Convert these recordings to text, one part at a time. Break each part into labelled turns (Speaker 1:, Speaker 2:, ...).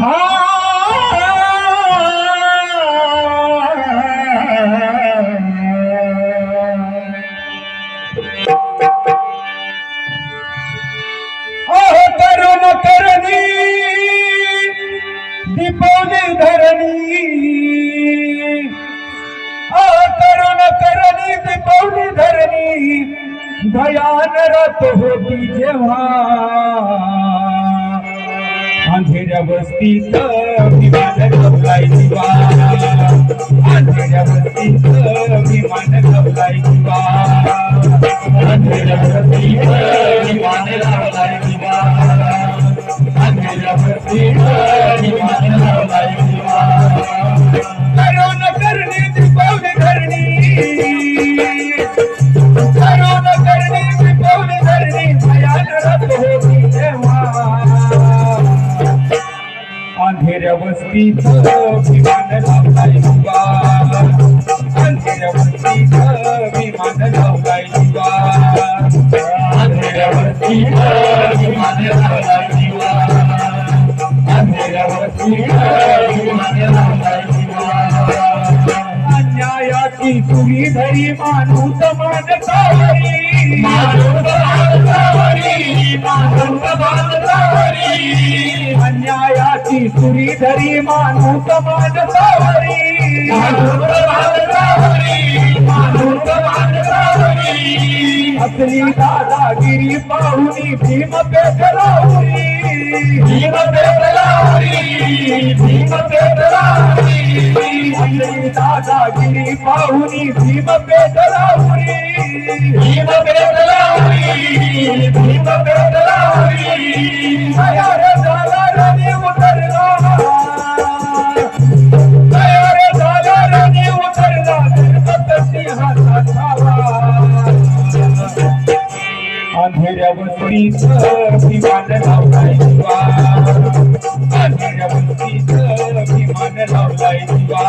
Speaker 1: हो, दयान रत धरणी धरणी होती जेव्हा अंधेऱ्या वस्तीत मी माझ्या गवलाय दिवा अंधेऱ्या वस्तीत मी माझ्या गवलाय दिवा अंधेऱ्या वस्तीत अंधेऱ्या विमान लावलाय दिवा विमान लावलाय विमान लावलाय विमान लावलाय अन्यायाची तुम्ही धरी माणूस मानतावरी माणूस सुरी धरी माणूस मानतावरी असली दादागिरी पाहुनी भीम पेटलावरी. भीम पेटलावरी भीम पेटलावरी असली दादागिरी पाहुनी भीम पेटलावरी. भीम पेटलावरी. भीम पेटलावरी. अंधेऱ्या वस्तीत लावलाय दिवा लावलाय दिवा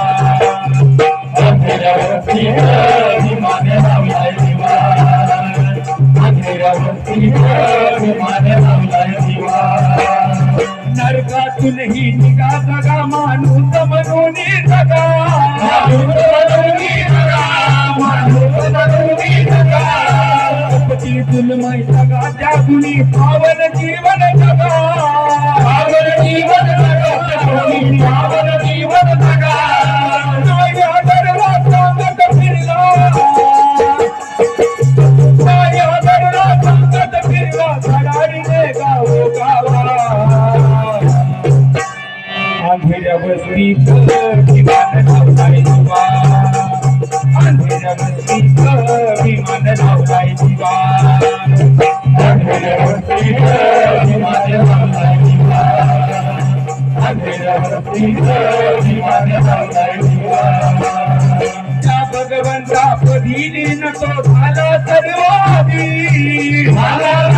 Speaker 1: लावलाय दिवा लावलाय दिवा नरकातूनही निघा जगा मान त्या भगवंता पदी नको झाला सर्वाधी. झाला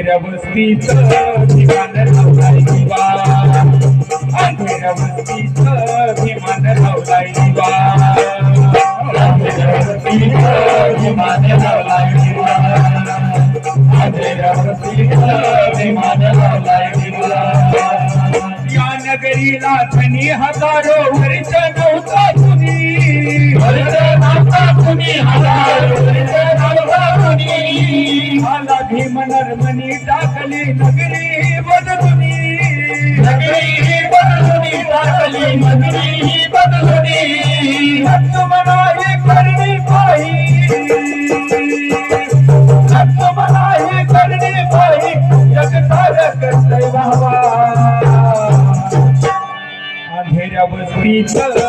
Speaker 1: अंधेऱ्या वस्तीत विमान लावलाय दिवा अंधेऱ्या वस्तीत विमान लावलाय दिवा अंधेऱ्या वस्तीत विमान लावलाय दिवा अंधेऱ्या वस्तीत विमान लावलाय दिवा या नगरीला धनी हजारो वर्ष नव्हता कुणी. वर्ष नव्हता कुणी. हजारो मला भीम नर्मनी टाकली नगरी बदलुनी. नगरी बदलुनी टाकली नगरी बदलुनी. मनाई करणी पाही. मनाई करणी पाही. जगतारक दैवावा अंधेऱ्या वस्तीत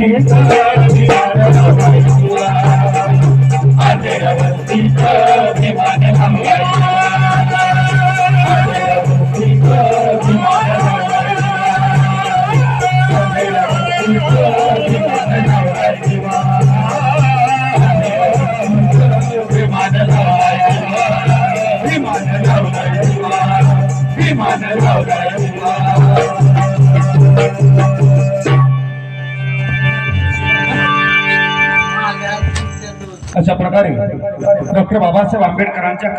Speaker 1: अंधेऱ्या वस्तीत अशा प्रकारे डॉक्टर बाबासाहेब आंबेडकरांच्या